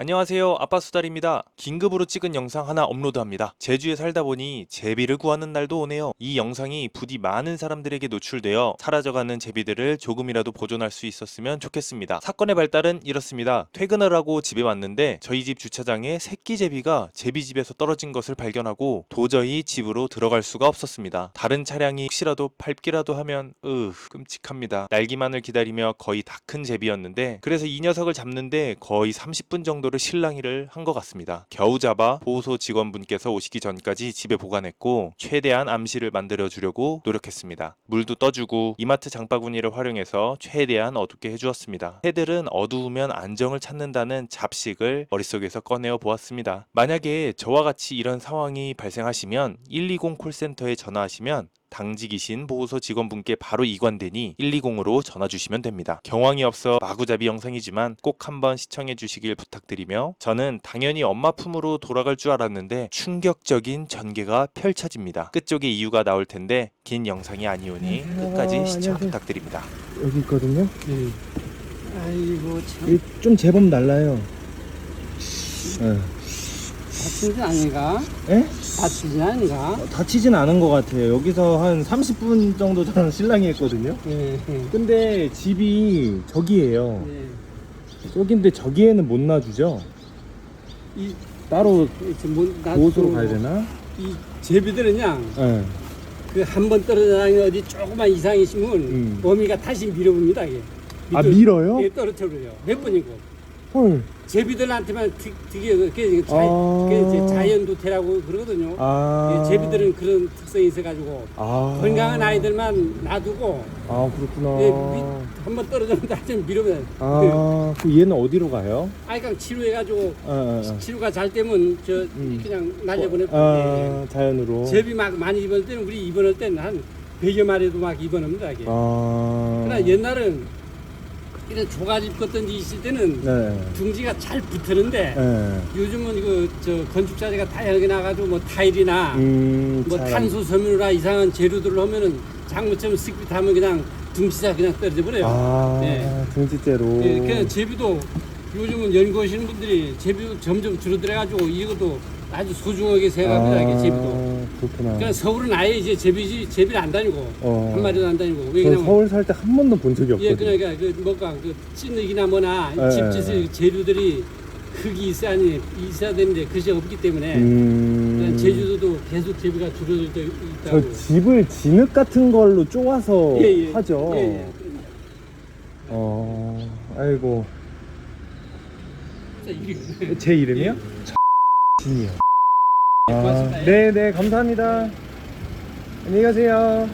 안녕하세요. 아빠 수달입니다. 긴급으로 찍은 영상 하나 업로드합니다. 제주에 살다 보니 제비를 구하는 날도 오네요. 이 영상이 부디 많은 사람들에게 노출되어 사라져가는 제비들을 조금이라도 보존할 수 있었으면 좋겠습니다. 사건의 발달은 이렇습니다. 퇴근을 하고 집에 왔는데 저희 집 주차장에 새끼 제비가 제비 집에서 떨어진 것을 발견하고 도저히 집으로 들어갈 수가 없었습니다. 다른 차량이 혹시라도 밟기라도 하면 으 끔찍합니다. 날기만을 기다리며 거의 다 큰 제비였는데 그래서 이 녀석을 잡는데 거의 30분 정도 를 실랑이를 한 것 같습니다. 겨우 잡아 보호소 직원분께서 오시기 전까지 집에 보관했고 최대한 암시를 만들어 주려고 노력했습니다. 물도 떠주고 이마트 장바구니를 활용해서 최대한 어둡게 해주었습니다. 새들은 어두우면 안정을 찾는다는 잡식을 머릿속에서 꺼내어 보았습니다. 만약에 저와 같이 이런 상황이 발생하시면 120 콜센터에 전화하시면 당직이신 보호소 직원분께 바로 이관되니 120으로 전화 주시면 됩니다. 경황이 없어 마구잡이 영상이지만 꼭 한번 시청해 주시길 부탁드리며 저는 당연히 엄마 품으로 돌아갈 줄 알았는데 충격적인 전개가 펼쳐집니다. 끝쪽에 이유가 나올 텐데 긴 영상이 아니오니 끝까지 시청 부탁드립니다. 여기 있거든요. 예. 아이고 참좀 제법 날라요. 예. 다친 게 아닌가? 예? 게 아닌가? 어, 다치진 않은 것 같아요. 여기서 한 30분 정도 저는 실랑이 했거든요. 예, 예. 근데 집이 저기예요. 예. 여긴데 저기에는 못 놔주죠? 이, 따로 이, 저 뭐, 나 보호소로 또 가야 되나? 이 제비들은 그냥 예. 그 한 번 떨어져서 어디 조그만 이상이 있으면 음. 어미가 다시 밀어봅니다 이게. 아, 밀어요? 예, 떨어뜨려요. 몇 번이고. 헐. 제비들한테만 되- 되게 그게 자, 아. 그게 이제 자연도태라고 그러거든요. 아. 예, 제비들은 그런 특성이 있어가지고 아. 건강한 아이들만 놔두고 아, 그렇구나. 예, 한번 떨어지면 다시 밀으면 아, 그 얘는 어디로 가요? 아이가 치료해가지고 아, 아, 아. 치료가 잘 되면 저 음. 그냥 날려보내고 아, 자연으로. 제비 막 많이 입을 때는 우리 입원할 때는 한 100여 마리도 막 입원합니다 이게 아. 그러나 옛날은 이런 조가집 데 있을 때는 네. 둥지가 잘 붙었는데 네. 요즘은 이거 저 건축자재가 다양하게 나가지고 뭐 타일이나 음, 뭐 잘 탄소 섬유나 이상한 재료들을 하면은 장무처럼 쓱 하면 그냥 둥지가 그냥 떨어져 버려요 아, 네. 등지째로. 예, 그냥 제비도 요즘은 연구하시는 분들이 제비도 점점 줄어들어가지고 이것도 아주 소중하게 생각합니다. 이게 제비도. 그렇구나. 그냥 서울은 아예 이제 제비 제비를 안 다니고 어. 한 마리도 안 다니고 저 왜냐면 서울 살 때 한 번도 본 적이 예 없거든요. 그러니까 그 뭔가 그 찌르기나 뭐나 예, 집짓을 재료들이 흙이 있어야 하니 있어야 되는데 그것이 없기 때문에 음. 그냥 제주도도 계속 제비가 줄어들 때저 있다고. 집을 진흙 같은 걸로 쪼아서 예, 예. 하죠. 예, 예. 어, 아이고. 진짜 제 이름이요? 진이요. 아, 고맙습니다. 네, 네, 감사합니다. 안녕히 가세요.